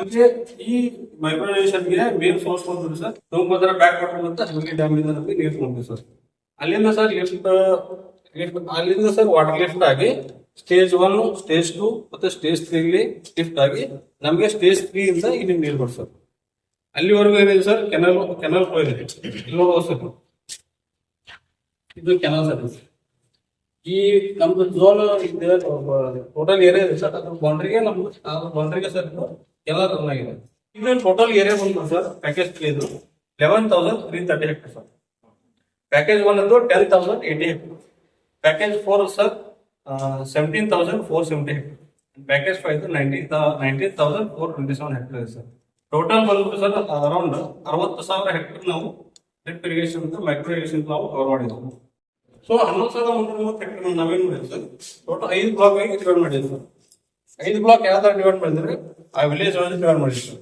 ನಮಗೆ ಈ ಮೈಗ್ರೇಷನ್ಗೆ ಮೇನ್ ಸೋರ್ಸ್ ಬಂದ್ರು ಸರ್ ತುಂಬಾ ಬ್ಯಾಕ್ ವಾಟರ್ ಅಂತ ಹಂಗೆ ಡ್ಯಾಮ್ ಇಂದ ನಮಗೆ ನೀರು ಬಂದಿದೆ ಸರ್ ಅಲ್ಲಿಂದ ಸರ್ ಲಿಫ್ಟ್ ಅಲ್ಲಿಂದ ಸರ್ ವಾಟರ್ ಲಿಫ್ಟ್ ಆಗಿ ಸ್ಟೇಜ್ ಒನ್ ಸ್ಟೇಜ್ ಟೂ ಮತ್ತೆ ಸ್ಟೇಜ್ ತ್ರೀಲಿ ಲಿಫ್ಟ್ ಆಗಿ ನಮಗೆ ಸ್ಟೇಜ್ ತ್ರೀ ಇಂದ ಇಲ್ಲಿ ನೀರು ಬರ್ತದೆ ಅಲ್ಲಿವರೆಗೂ ಏನಿದೆ ಸರ್ ಕೆನಲ್ ಕೆನಲ್ ಫ್ಲೋ ಇದೆ. ಇದು. ಕೆನಲ್ ಸರ್ ಈ ನಮ್ದು ಝೋನ್ ಇದೆ ಟೋಟಲ್ ಏರಿಯಾ ಇದೆ ಸರ್ ಅದ್ರ ಬೌಂಡ್ರಿಗೆ ನಮ್ದು ಬೌಂಡ್ರಿಗೆ ಸರ್ ಇದು ಎಲ್ಲ ರನ್ ಇದು ಟೋಟಲ್ ಏರಿಯಾ ಬಂದು ಸರ್ ಪ್ಯಾಕೇಜ್ ಇದು. Eleven thousand three thirty hectare sir package one ಅದು ten thousand eighty hectare package four sir seventeen thousand four seventy hectare package five nineteen nineteen thousand four twenty seven hectare ಇದೆ sir total ಬಂದ್ಬಿಟ್ಟು sir around ಅರವತ್ತು ಸಾವಿರ hectare ನಾವು drip irrigation micro irrigation ನಾವು cover ಮಾಡಿದ್ವಿ. So ಹನ್ನೊಂದು ಸಾವಿರದ ಮುನ್ನೂರ ಮೂವತ್ತು ಹೆಕ್ಟರ್ ನಾವೇನು ಮಾಡಿದ್ವಿ ಸರ್ ಟೋಟಲ್ ಐದು ಬ್ಲಾಕ್ ಆಗಿ ಡಿವೈಡ್ ಮಾಡಿದ್ವಿ ಸರ್ ಐದು ಬ್ಲಾಕ್ ಯಾವ ತರ ಡಿವೈಡ್ ಮಾಡಿದ್ರೆ ಆ ವಿಲೇಜ್ ಒಳಗೆ ಡಿವೈಡ್ ಮಾಡಿದ್ವಿ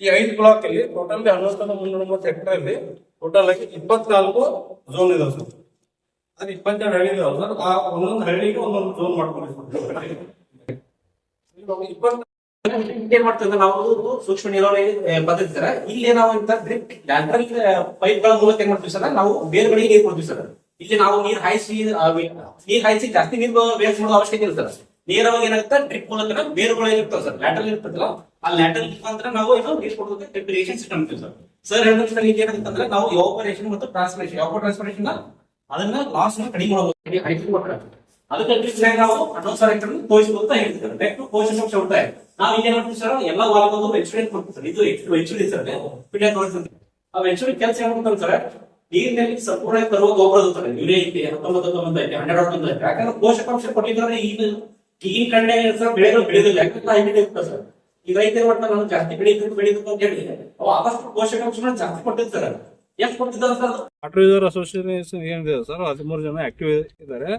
ಈ ಐದು ಬ್ಲಾಕ್ ಅಲ್ಲಿ ಟೋಟಲ್ ಹನ್ನೊಂದು ಮುನ್ನೂರ ಮೂವತ್ತು ಹೆಕ್ಟರ್ ಅಲ್ಲಿ ಟೋಟಲ್ ಆಗಿ ಇಪ್ಪತ್ನಾಲ್ಕು ಝೋನ್ ಇದಾವೆ ಸರ್ ಅದು ಇಪ್ಪತ್ತೆರಡು ಹಳ್ಳಿ ಇದಾವೆ ಸರ್ ಆ ಒಂದೊಂದು ಹಳ್ಳಿಗೆ ಒಂದೊಂದು ಝೋನ್ ಮಾಡ್ಕೊಂಡಿದ್ದೀವಿ ಏನ್ ನಾವು ಸೂಕ್ಷ್ಮ ನೀರಾವರಿ ಪದ್ಧತಿ ಸರ್ ಇಲ್ಲಿ ನಾವು ಇಂತ ಡ್ರಿಪ್ ಲ್ಯಾಂಡ್ರಲ್ ಪೈಪ್ಗಳ ಮೂಲಕ ಏನ್ ಮಾಡ್ತೀವಿ ಸರ್ ನಾವು ಬೇರುಗಳಿಗೆ ನೀರು ಕೊಡ್ತೀವಿ ಸರ್ ಇಲ್ಲಿ ನಾವು ನೀರ್ ಹಾಯಿಸಿ ನೀರ್ ಹಾಯಿಸಿ ಜಾಸ್ತಿ ನೀರು ವೇಸ್ಟ್ ಮಾಡೋ ಅವಶ್ಯಕತೆ ಇಲ್ಲ ಸರ್ ನೇರವಾಗಿ ಏನಾಗುತ್ತೆ? ಡ್ರಿಪ್ ಮೂಲಕ ಬೇರುಗಳು ಇರ್ತವೆ ಸರ್ ಲ್ಯಾಟ್ರಲ್ ಇರ್ತದಲ್ಲ? ಆ ಲ್ಯಾಟ್ರಲ್ ಮುಖಾಂತರ ನಾವು ಏನು ನೀರು ಕೊಡೋದಕ್ಕೆ ಡ್ರಿಪ್ ಇರಿಗೇಷನ್ ಸಿಸ್ಟಮ್ ಅಂತೀವಿ ಸರ್ ಸರ್ ಹೇಳಿದ್ರೆ ಸರ್ ಈಗ ಏನಾಗುತ್ತೆ ಅಂದ್ರೆ ನಾವು ಎವಾಪರೇಷನ್ ಮತ್ತು ಟ್ರಾನ್ಸ್ಪರೇಷನ್ ಯಾವ ಟ್ರಾನ್ಸ್ಪರೇಷನ್ ಅದನ್ನ ಲಾಸ್ ಕಡಿಮೆ ಮಾಡಬಹುದು ಹೈಟ್ ಕೊಟ್ಟರೆ ಅದಕ್ಕೆ ಡ್ರಿಪ್ ನಾವು ಹನ್ನೊಂದು ಸಾವಿರ ಹೆಕ್ಟರ್ ತೋರಿಸಬಹುದು ಅಂತ ಹೇಳ್ತೀವಿ ನೆಕ್ಸ್ಟ್ ಪೋಷಕಾಂಶ ಆಯ್ತು ನಾವು ಈಗ ಏನಾಗ್ತೀವಿ ಸರ್ ಎಲ್ಲ ವಾಲ್ಗಳು ಎಕ್ಸ್ಪೀರಿಯನ್ಸ್ ಮಾಡ್ತೀವಿ ಇದು ಎಕ್ಚುಲಿ ಸರ್ ಪಿಡಿಯಾ ನೋಡ್ತೀವಿ ಆ ಎಕ್ಚುಲಿ ಕೆಲಸ ಏನ್ ಮಾಡ್ತಾರೆ ಸರ್ ನೀರಿನಲ್ಲಿ ಸಂಪೂರ್ಣ ತರುವ ಗೊಬ್ಬರ ಯೂರಿಯಾ ಐತಿ ಹತ್ತೊಂಬತ್ತು ಅಂತ ಐತಿ ಹನ್ನೆರಡು ಅಂತ ಐತಿ ಯಾಕಂದ್ರೆ ಪೋಷಕಾಂಶ ಕೊಟ್ಟಿದ್ರೆ ಈಗ ಈಗಿನ ಕಡೆ ಸರ್ ಬೆಳೆಗಳು ಬೆಳೆದಿಲ್ಲ. ಯಾಕಂದ್ರೆ ಇರ್ತದೆ ಸರ್. ಈಗ ರೈತರು ಮಾಡ್ತಾರೆ ನಾನು ಜಾಸ್ತಿ ಬೆಳೀಬೇಕು ಬೆಳೆದು ಅಂತ ಹೇಳಿ ಅವು ಆದಷ್ಟು ಪೋಷಕಾಂಶಗಳು ಜಾಸ್ತಿ ಕೊಟ್ಟಿರ್ತಾರೆ ಎಷ್ಟು ಕೊಟ್ಟಿದ್ದಾರೆ ಸರ್ ವಾಟರ್ ಯೂಸರ್ ಅಸೋಸಿಯೇಷನ್ ಏನಿದೆ ಸರ್ ಹದಿಮೂರು ಜನ ಆಕ್ಟಿವ್ ಇದ್ದಾರೆ.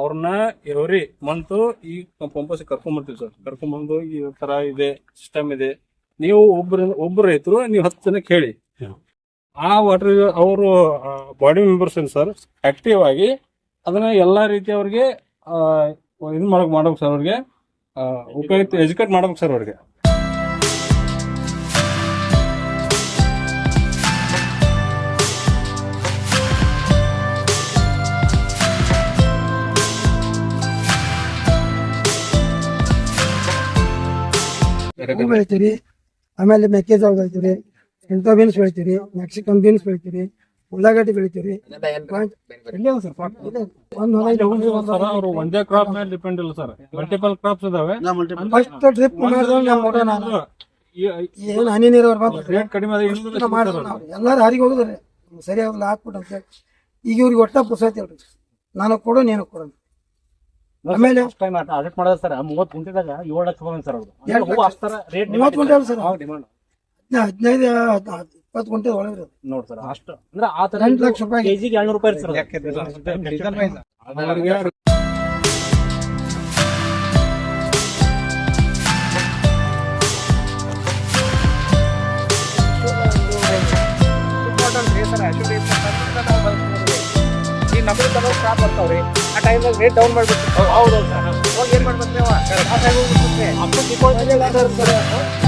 ಅವ್ರನ್ನ ಎವ್ರಿ ಮಂತ್ ಈ ಪಂಪಸ್ ಕರ್ಕೊಂಡ್ಬರ್ತೀವಿ ಸರ್. ಕರ್ಕೊಂಡ್ಬಂದು ಈ ತರ ಇದೆ ಸಿಸ್ಟಮ್ ಇದೆ. ನೀವು ಒಬ್ಬರು ಒಬ್ಬರು ರೈತರು ನೀವು ಹತ್ತು ಜನ ಕೇಳಿ. ಆ ವಾಟರ್ ಅವರು ಬಾಡಿ ಮೆಂಬರ್ಸ್ ಏನು ಸರ್ ಆಕ್ಟಿವ್ ಆಗಿ ಅದನ್ನ ಎಲ್ಲಾ ರೀತಿ ಅವ್ರಿಗೆ ಇದು ಮಾಡಕ್ ಮಾಡ್ಬೇಕು ಸರ್ ಅವ್ರಿಗೆ. ಉಪಯುಕ್ತ ಎಜುಕೇಟ್ ಮಾಡ್ಬೇಕು ಸರ್ ಅವ್ರಿಗೆ. ಬೆಳಿತೀರಿ, ಆಮೇಲೆ ಮೆಕ್ಕೆಜೋಳ ಬೆಳಿತೀರಿ ಎಂಟೋ ಬೀನ್ಸ್ ಬೆಳಿತೀರಿ ಮೆಕ್ಸಿಕನ್ ಬೀನ್ಸ್ ಬೆಳಿತೀರಿ. ಉಳ್ಳಾಗಡ್ಡಿ ಸರ್ ಅವರು ಒಂದೇ ಕ್ರಾಪ್ ಮೇಲೆ ಡಿಪೆಂಡ್ ಇಲ್ಲ ಸರ್. ಮಲ್ಟಿಪಲ್ ಕ್ರಾಪ್ಸ್ ಇದಾವೆ. ಫಸ್ಟ್ ಟ್ರಿಪ್ ಏನು ಹನಿ ನೀರಾವರಿ ರೇಟ್ ಕಡಿಮೆ ಎಲ್ಲಾರು ಹಾರಿಗೆ ಹೋಗುದ್ರಿ ಸರಿ ಆಗಲ್ಲ ಹಾಕ್ಬಿಟ್ಟು ಅಂತ ಈಗ ಇವ್ರಿಗೆ ಒಟ್ಟ ಪುಸ್ತಕ ಹೇಳ್ರಿ. ನಾನು ಕೊಡು ನೀನು ಕೊಡು. ಆಮೇಲೆ ಅಡಿಟ್ ಮಾಡೋದು ಸರ್ ಮೂವತ್ತು ಗುಂಟೆದಾಗ ಏಳು ಲಕ್ಷ ಸರ್ ಅವ್ರು ಮೂವತ್ತು ಗುಂಟೆ ಸರ್. ಡಿಮಾಂಡ್ ಹದಿನೈದು ಹದ್- ಇಪ್ಪತ್ತು ಗುಂಟೆ ಒಳಗೆ ನೋಡ್ ಸರ್ ಅಷ್ಟು. ಅಂದ್ರೆ ಆ ತರ ಎಂಟು ಲಕ್ಷ ರೂಪಾಯಿ ಕೆಜಿಗೆ ಏಳ್ನೂರು ರೂಪಾಯಿ ಇರುತ್ತೆ ಅವ್ರಿಗೆ ಈ ನಮಗೆ ತಗೋ ಸ್ಟಾಪ್ ಬರ್ತಾವ್ರಿ ಆ ಟೈಮ್ದಾಗ ರೇಟ್ ಡೌನ್ ಮಾಡ್ಬಿಟ್ಟು. ಹೌದು ಹೋಗಿ ಏನ್ ಮಾಡ್ಬೇಕು ಇದ್ರಾಗ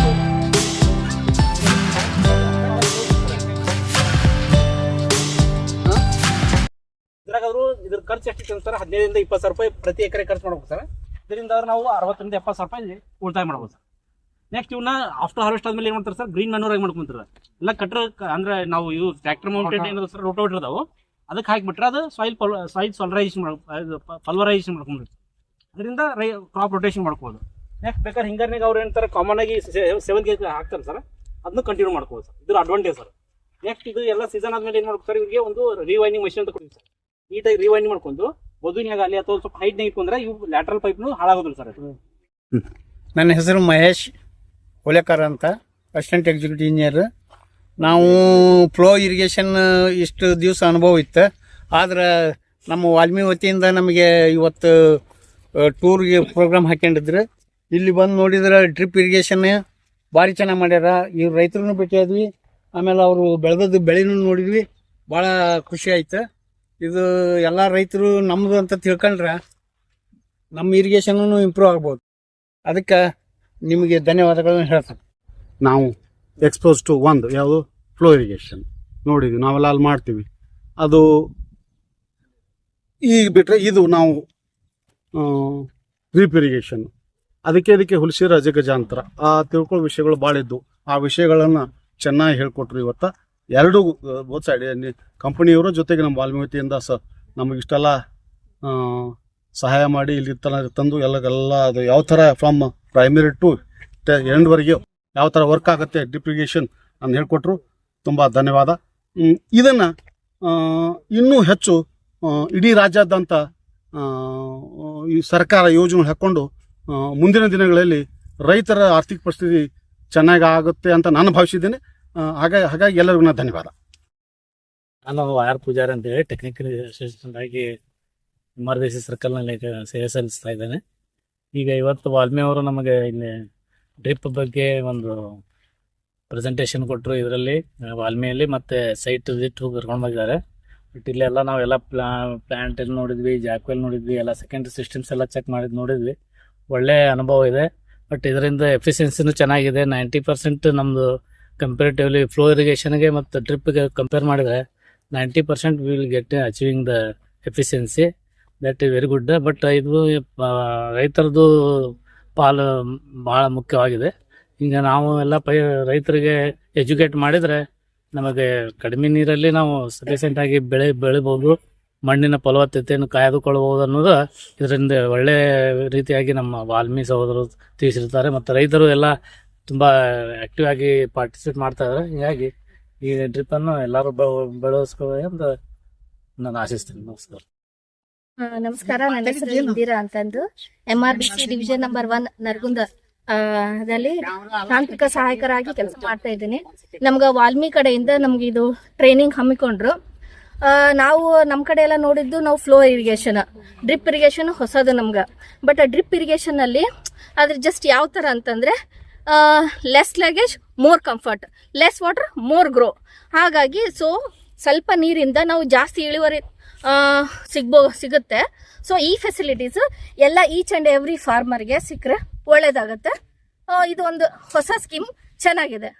ಖರ್ಚು ಎಷ್ಟಿತ್ತು ಸರ್ ಹದಿನೈದರಿಂದ ಇಪ್ಪತ್ತು ಸಾವಿರ ರೂಪಾಯಿ ಪ್ರತಿ ಎಕರೆ ಖರ್ಚು ಮಾಡ್ಬೇಕು ಸರ್. ಇದರಿಂದ ನಾವು ಅರವತ್ತರಿಂದ ಎಪ್ಪತ್ತು ಸಾವಿರ ರೂಪಾಯಿ ಉಳಿತಾಯ ಮಾಡ್ಬೋದು ಸರ್. ನೆಕ್ಸ್ಟ್ ಇವನ್ನ ಆಫ್ಟರ್ ಹಾರ್ವೆಸ್ಟ್ ಆದ್ಮೇಲೆ ಏನ್ ಮಾಡ್ತಾರೆ ಸರ್? ಗ್ರೀನ್ ಮ್ಯಾನೂರ್ ಆಗಿ ಮಾಡ್ಕೊಂತಾರೆ ಎಲ್ಲ ಕಟ್ರ ಅಂದ್ರೆ ನಾವು ಇವು ಟ್ರ್ಯಾಕ್ಟರ್ ಮೌಂಟೆಡ್ ಏನಾದ್ರು ಸರ್ ರೋಟೋವೇಟರ್ ಇದಾವು ಅದಕ್ಕೆ ಹಾಕಿಬಿಟ್ರೆ ಅದು ಸಾಯಿಲ್ ಸಾಯಿಲ್ ಸೊಲರೈಸೇಷನ್ ಪಲ್ವರೈಸೇಷನ್ ಮಾಡ್ಕೊಂಡ್ಬಿಡ್ತಾರೆ ಅದರಿಂದ ರೈ ಕ್ರಾಪ್ ರೊಟೇಷನ್ ಮಾಡ್ಕೋಬೋದು. ನೆಕ್ಸ್ಟ್ ಬೇಕಾದ್ರೆ ಹಿಂಗಾರಿನಾಗ ಅವ್ರು ಏನಂತಾರೆ ಕಾಮನ್ ಆಗಿ ಸೆವೆನ್ ಕೆ ಹಾಕ್ತಾರೆ ಸರ್. ಅದನ್ನು ಕಂಟಿನ್ಯೂ ಮಾಡ್ಕೋಬೋದು ಸರ್. ಇದ್ರ ಅಡ್ವಾಂಟೇಜ್ ಸರ್. ನೆಕ್ಸ್ಟ್ ಇದು ಎಲ್ಲ ಸೀಸನ್ ಆದ್ಮೇಲೆ ಏನು ಸರ್, ಇವರಿಗೆ ಒಂದು ರಿವೈನಿಂಗ್ ಮಷಿನ್ ಅಂತ ಕೊಡ್ತೀವಿ ಸರ್. ನೀಟಾಗಿ ರಿವೈಂಡ್ ಮಾಡ್ಕೊಂಡು ವಧುವಿನಾಗ ಅಲ್ಲಿ ಅಥವಾ ಸ್ವಲ್ಪ ಹೈಟ್ನಾಗ ಇಟ್ಕೊಂಡ್ರೆ ಇವು ಲ್ಯಾಟ್ರಲ್ ಪೈಪ್ನು ಹಾಳಾಗೋದಿಲ್ಲ ಸರ್ ನನ್ನ ಹೆಸರು ಮಹೇಶ್ ಹೊಲೆಕರ್ ಅಂತ ಅಸಿಸ್ಟೆಂಟ್ ಎಕ್ಸಿಕ್ಯೂಟಿವ್ ಇಂಜಿನಿಯರ್ ನಾವು ಫ್ಲೋ ಇರಿಗೇಷನ್ ಇಷ್ಟು ದಿವಸ ಅನುಭವ ಇತ್ತು. ಆದ್ರೆ ನಮ್ಮ ವಾಲ್ಮಿ ವತಿಯಿಂದ ನಮಗೆ ಇವತ್ತು ಟೂರ್ಗೆ ಪ್ರೋಗ್ರಾಮ್ ಹಾಕೊಂಡಿದ್ರು ಇಲ್ಲಿ ಬಂದು ನೋಡಿದ್ರೆ ಡ್ರಿಪ್ ಇರಿಗೇಷನ್ ಭಾರಿ ಚೆನ್ನಾಗಿ ಮಾಡ್ಯಾರ. ಇವ್ರು ರೈತರನ್ನು ಭೇಟಿಯಾದ್ವಿ ಆಮೇಲೆ ಅವರು ಬೆಳೆದದ್ದು ಬೆಳೆನೂ ನೋಡಿದ್ವಿ. ಭಾಳ ಖುಷಿ ಆಯ್ತು. ಇದು ಎಲ್ಲ ರೈತರು ನಮ್ಮದು ಅಂತ ತಿಳ್ಕೊಂಡ್ರೆ ನಮ್ಮ ಇರಿಗೇಷನ್ನು ಇಂಪ್ರೂವ್ ಆಗ್ಬೋದು. ಅದಕ್ಕೆ ನಿಮಗೆ ಧನ್ಯವಾದಗಳನ್ನು ಹೇಳ್ತೇನೆ. ನಾವು ಎಕ್ಸ್ಪೋಸ್ ಟು ಒಂದು ಯಾವುದು? ಫ್ಲೋ ಇರಿಗೇಷನ್ ನೋಡಿದ್ವಿ ನಾವೆಲ್ಲ ಅಲ್ಲಿ ಮಾಡ್ತೀವಿ. ಅದು ಈಗ ಬಿಟ್ಟರೆ ಇದು ನಾವು ಡ್ರಿಪ್ ಇರಿಗೇಷನ್ ಅದಕ್ಕೆ ಅದಕ್ಕೆ ಹುಲ್ಸಿರ ಅಜಗಜಾಂತರ. ಆ ತಿಳ್ಕೊಳ್ಳೋ ವಿಷಯಗಳು ಭಾಳ ಇದ್ದವು ಆ ವಿಷಯಗಳನ್ನು ಚೆನ್ನಾಗಿ ಹೇಳ್ಕೊಟ್ರು ಇವತ್ತು. ಎರಡೂ ಬೋತ್ ಸೈಡ್ ಕಂಪನಿಯವರ ಜೊತೆಗೆ ನಮ್ಮ ವಾಲ್ಮೀಕಿಯಿಂದ ಸ, ನಮಗಿಷ್ಟೆಲ್ಲ ಸಹಾಯ ಮಾಡಿ ಇಲ್ಲಿ ತನ ತಂದು ಎಲ್ಲ ಎಲ್ಲ ಅದು ಯಾವ ಥರ ಫ್ರಮ್ ಪ್ರೈಮರಿ ಟು ಎಂಡ್ವರೆಗೆ ಯಾವ ಥರ ವರ್ಕ್ ಆಗುತ್ತೆ ಡಿಪ್ರಿಗೇಷನ್ ಅಂತ ಹೇಳ್ಕೊಟ್ರು, ತುಂಬ ಧನ್ಯವಾದ. ಇದನ್ನು ಇನ್ನೂ ಹೆಚ್ಚು ಇಡೀ ರಾಜ್ಯಾದ್ಯಂತ ಈ ಸರ್ಕಾರ ಯೋಜನೆ ಹಾಕ್ಕೊಂಡು ಮುಂದಿನ ದಿನಗಳಲ್ಲಿ ರೈತರ ಆರ್ಥಿಕ ಪರಿಸ್ಥಿತಿ ಚೆನ್ನಾಗಿ ಆಗುತ್ತೆ ಅಂತ ನಾನು ಭಾವಿಸಿದ್ದೇನೆ. ಹಾಗಾಗಿ ಹಾಗಾಗಿ ಎಲ್ಲರಿಗೂ ನಾನು ಧನ್ಯವಾದ. ನಾನು ಆರ್ ಪೂಜಾರಿ ಅಂತೇಳಿ ಟೆಕ್ನಿಕಲ್ ಅಸಿಸ್ಟೆಂಟ್ ಆಗಿ ಮಾರ್ದೇಶಿ ಸರ್ಕಲ್ನಲ್ಲಿ ಸೇವೆ ಸಲ್ಲಿಸ್ತಾ ಇದ್ದೇನೆ. ಈಗ ಇವತ್ತು ವಾಲ್ಮಿ ಅವರು ನಮಗೆ ಇಲ್ಲಿ ಡ್ರಿಪ್ ಬಗ್ಗೆ ಒಂದು ಪ್ರೆಸೆಂಟೇಷನ್ ಕೊಟ್ಟರು ಇದರಲ್ಲಿ ವಾಲ್ಮಿಯಲ್ಲಿ ಮತ್ತು ಸೈಟ್ ವಿಸಿಟ್ ಕರ್ಕೊಂಡು ಬಂದಿದ್ದಾರೆ ಬಟ್ ಇಲ್ಲೆಲ್ಲ ನಾವೆಲ್ಲ ಪ್ಲಾ ಪ್ಲಾಂಟ್ ನೋಡಿದ್ವಿ ಜಾಕ್ವೆಲ್ ನೋಡಿದ್ವಿ, ಎಲ್ಲ ಸೆಕೆಂಡ್ರಿ ಸಿಸ್ಟಮ್ಸ್ ಎಲ್ಲ ಚೆಕ್ ಮಾಡಿದ್ ನೋಡಿದ್ವಿ. ಒಳ್ಳೆಯ ಅನುಭವ ಇದೆ. ಬಟ್ ಇದರಿಂದ ಎಫಿಷಿಯನ್ಸಿನೂ ಚೆನ್ನಾಗಿದೆ. ನೈಂಟಿ ಪರ್ಸೆಂಟ್ ನಮ್ಮದು ಕಂಪೇರಿಟಿವ್ಲಿ ಫ್ಲೋ ಇರಿಗೇಷನ್ಗೆ ಮತ್ತು ಟ್ರಿಪ್ಗೆ ಕಂಪೇರ್ ಮಾಡಿದರೆ ninety percent will get achieving the efficiency that very good but ಇದು ರೈತರದ್ದು ಪಾಲು ಭಾಳ ಮುಖ್ಯವಾಗಿದೆ. ಈಗ ನಾವು ಎಲ್ಲ ಪೈ, ರೈತರಿಗೆ ಎಜುಕೇಟ್ ಮಾಡಿದರೆ ನಮಗೆ ಕಡಿಮೆ ನೀರಲ್ಲಿ ನಾವು ಸಫಿಷಿಯೆಂಟ್ ಆಗಿ ಬೆಳೆ, ಬೆಳಿಬೋದು. ಮಣ್ಣಿನ ಫಲವತ್ತತೆಯನ್ನು ಕಾಯ್ದುಕೊಳ್ಳಬಹುದು ಅನ್ನೋದು ಇದರಿಂದ ಒಳ್ಳೆಯ ರೀತಿಯಾಗಿ ನಮ್ಮ ವಾಲ್ಮೀಕಿ ಸಹೋದರು ತಿಳಿಸಿರ್ತಾರೆ. ಮತ್ತು ರೈತರು ಎಲ್ಲ ತುಂಬ ಆಕ್ಟಿವ್ ಆಗಿ ಪಾರ್ಟಿಸಿಪೇಟ್ ಮಾಡ್ತಾ ಇದ್ದಾರೆ ಹೀಗಾಗಿ ಈ ಡ್ರಿಪ್ಪನ್ನು ಎಲ್ಲರೂ ಬೆಳೆಸ್ಕೋಬೇಕು ಅಂತ ನಾನು ಆಶಿಸ್ತೀನಿ. ನಮಸ್ಕಾರ. ನಮಸ್ಕಾರ. ನನ್ನ ಹೆಸರು ಇಂದಿರಾ ಅಂತಂದು. M R B C division number one Naragund ದಲ್ಲಿ ತಾಂತ್ರಿಕ ಸಹಾಯಕರಾಗಿ ಕೆಲಸ ಮಾಡ್ತಾ ಇದ್ದೀನಿ. ನಮ್ಗೆ ವಾಲ್ಮೀಕಿ ಕಡೆಯಿಂದ ನಮ್ಗೆ ಇದು ಟ್ರೈನಿಂಗ್ ಹಮ್ಮಿಕೊಂಡ್ರು. ನಾವು ನಮ್ಮ ಕಡೆ ಎಲ್ಲ ನೋಡಿದ್ದು ನಾವು ಫ್ಲೋ ಇರಿಗೇಷನ್ ಡ್ರಿಪ್ ಇರಿಗೇಷನ್ ಹೊಸದು ನಮ್ಗೆ. ಬಟ್ ಡ್ರಿಪ್ ಇರಿಗೇಷನ್ ಅಲ್ಲಿ ಅದ್ರ ಜಸ್ಟ್ ಯಾವ ತರ ಅಂತಂದ್ರೆ less luggage more comfort less water more grow ಹಾಗಾಗಿ ಸೊ ಸ್ವಲ್ಪ ನೀರಿಂದ ನಾವು ಜಾಸ್ತಿ ಇಳುವರಿ ಸಿಗ್ಬೋ, ಸಿಗುತ್ತೆ. ಸೊ ಈ ಫೆಸಿಲಿಟೀಸ್ ಎಲ್ಲ ಈಚ್ ಆ್ಯಂಡ್ ಎವ್ರಿ ಫಾರ್ಮರ್ಗೆ ಸಿಕ್ಕರೆ ಒಳ್ಳೆಯದಾಗುತ್ತೆ ಒಂದು ಹೊಸ ಸ್ಕೀಮ್ ಚೆನ್ನಾಗಿದೆ.